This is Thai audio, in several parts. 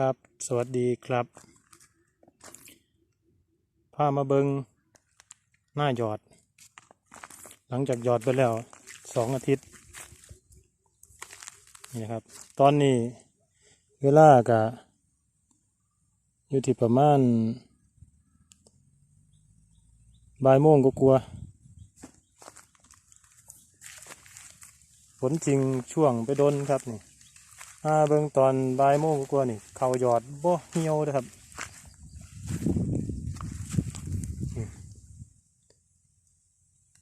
ครับ สวัสดีครับพามาเบิงหน้าหยอด หลังจากหยอดไปแล้วสองอาทิตย์นี่นะครับ ตอนนี้เวลากะอยู่ที่ประมาณบ่ายโมงก็กลัวฝนจริงช่วงไปโดนครับนี่ มาเบิ่งตอนบ่ายโมงกว่านี่เขาหยอดบ่เหี่ยวนะครับ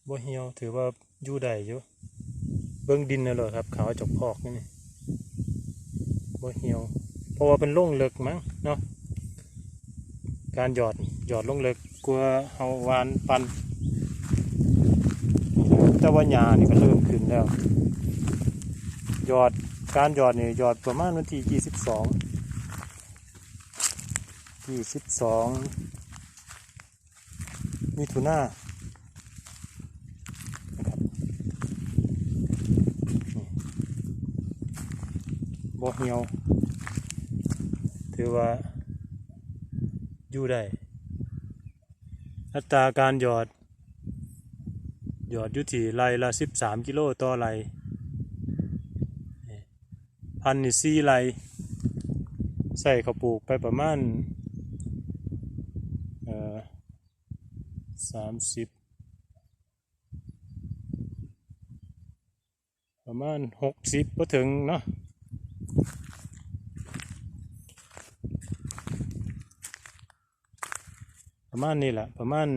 บ่เหี่ยวถือว่าอยู่ได้อยู่เบิ่งดินน่ะเหรอครับเขาจกพอกนี่บ่เหี่ยว เพราะว่าเป็นล่งเลิกมั้งเนาะการหยอดหยอดลงเลิกกลัวเฮาวานปันแต่ว่าหญ้านี่ก็เริ่มขึ้นแล้ว หยอด การหยอดนี่หยอดประมาณวันที่ยี่สิบสองยี่สิบสองมิถุนานะครับนี่บ่เหี่ยว ถือว่า อยู่ได้ อัตราการหยอด หยอดอยู่ที่ไรละสิบสามกิโลต่อไร พันนี่สี่ไรใส่ข้าวปลูกไปประมาณสามสิบประมาณหกสิบก็ถึงเนาะประมาณนี้แหละประมาณ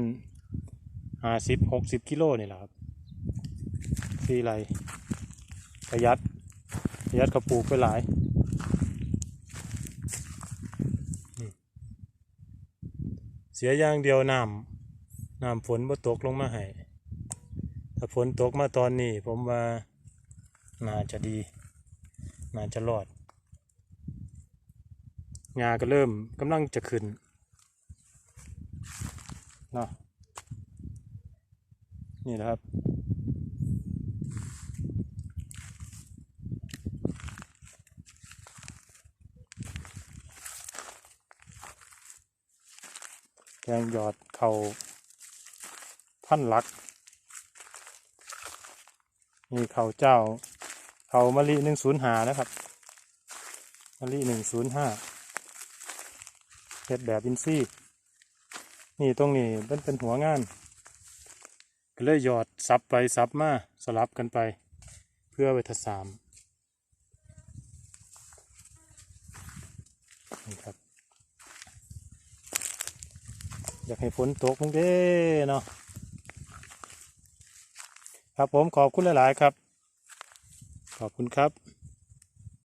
ห้าสิบหกสิบกิโลนี่แหละครับสี่ไรประหยัด ยัดกระปูกไปหลายเสียอย่างเดียวน้ำน้ำฝนบ่ตกลงมาให้ถ้าฝนตกมาตอนนี้ ผมว่าน่าจะดี น่าจะรอดงาก็เริ่มกำลังจะขึ้นเนาะนี่นะครับ แกงหยอดเขาพันหลัก มีเขาเจ้าเขามะลิหนึ่งศูนย์หานะครับมะลิหนึ่งศูนย์ห้าเห็ดแบบอินซี่ นี่ตรงนี้เป็นเป็นหัวงาน ก็เลยหยอดซับไปซับมาสลับกันไป เพื่อไปทสามนี่ครับ อยากให้ฝนตกมุ้งเด้เนาะครับผมขอบคุณหลาย ๆ ครับ ขอบคุณครับ